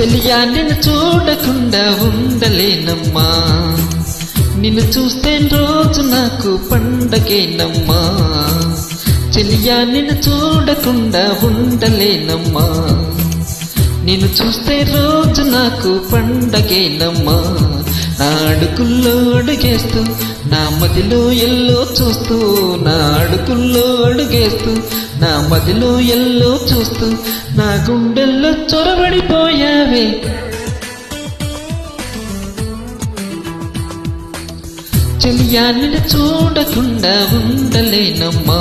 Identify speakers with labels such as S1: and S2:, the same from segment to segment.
S1: చెలియా నిన్ను చూడకుండా ఉండలేనమ్మా. నిన్ను చూస్తే రోజు నాకు పండగేనమ్మా. చెలియా నిన్ను చూడకుండా ఉండలేనమ్మా. నిన్ను చూస్తే రోజు నాకు పండగేనమ్మా. నాడుకుల్లో అడుగేస్తూ నా మదిలో ఎల్లో చూస్తూ నాడుకుల్లో అడుగేస్తూ నా మదిలో ఎల్లో చూస్తూ నా గుండెల్లో చొరబడిపోయావే. చెలియా చూడకుండా ఉండలేనమ్మా.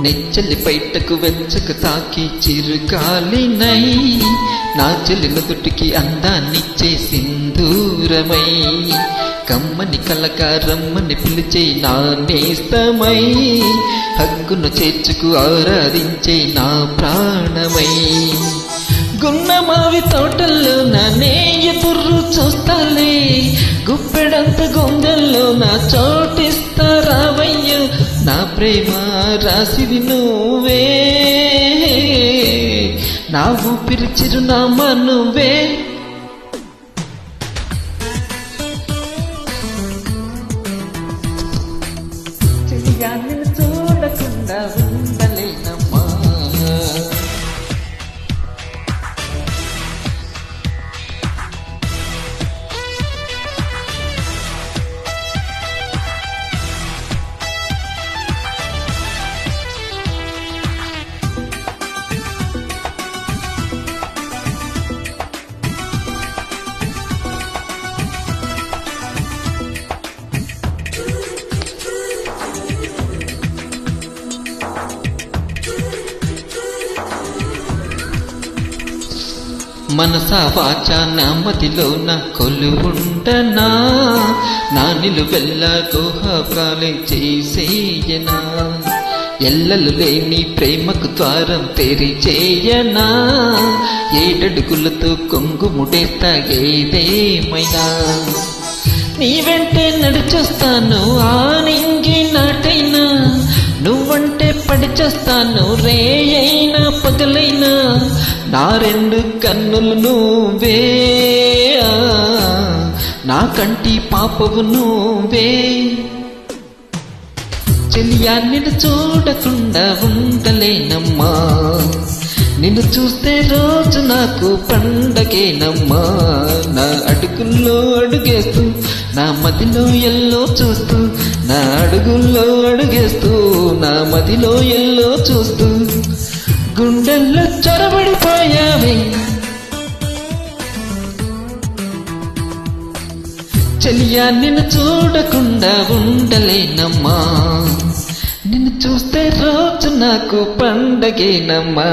S1: నెచ్చలి బయటకు వెచ్చకు తాకి చిరుగాలినై నా. చెల్లి నుదుటికి అందాన్నిచ్చే సింధూరమై కమ్మని కలకారమ్మని పిలిచే నా నేస్తమై. హగ్గును చేర్చుకు ఆరాధించే నా ప్రాణమై. గున్నమావి తోటల్లో నా ఎదురు చూస్తాలే. గుప్పెడంత గొంగల్లో నా చోటిస్తా నా ప్రేమ రాసిది నువ్వే. నా ఊపిరి చిరునామా నువ్వే. మనసా వాచ నా మదిలో నా ఉంటనా? నా నిలువెల్ల దోహకాలే చేసేయనా? ఎల్లలు లేని ప్రేమకు ద్వారం తెరిచేయనా? ఏడడుగులతో కొంగుముడేస్తా ఏదేమైనా? నీ వెంటే నడిచొస్తాను ఆనింగి నాటైనా. నువ్వంటే పడిచొస్తాను రే నా రెండు కన్నులు నువ్వే. నా కంటి పాపవు నువ్వే. చెలియా నిన్ను చూడకుండా ఉండలేనమ్మా. నిన్ను చూస్తే రోజు నాకు పండగేనమ్మా. నా అడుగుల్లో అడుగేస్తూ నా మదిలో ఎల్లో చూస్తూ నా అడుగుల్లో అడుగేస్తూ నా మదిలో ఎల్లో చూస్తూ. గుండెల్లో చొరబడిపోయావే. చెలియా నిన్ను చూడకుండా ఉండలేనమ్మా. నిన్ను చూస్తే రోజు నాకు పండగేనమ్మా.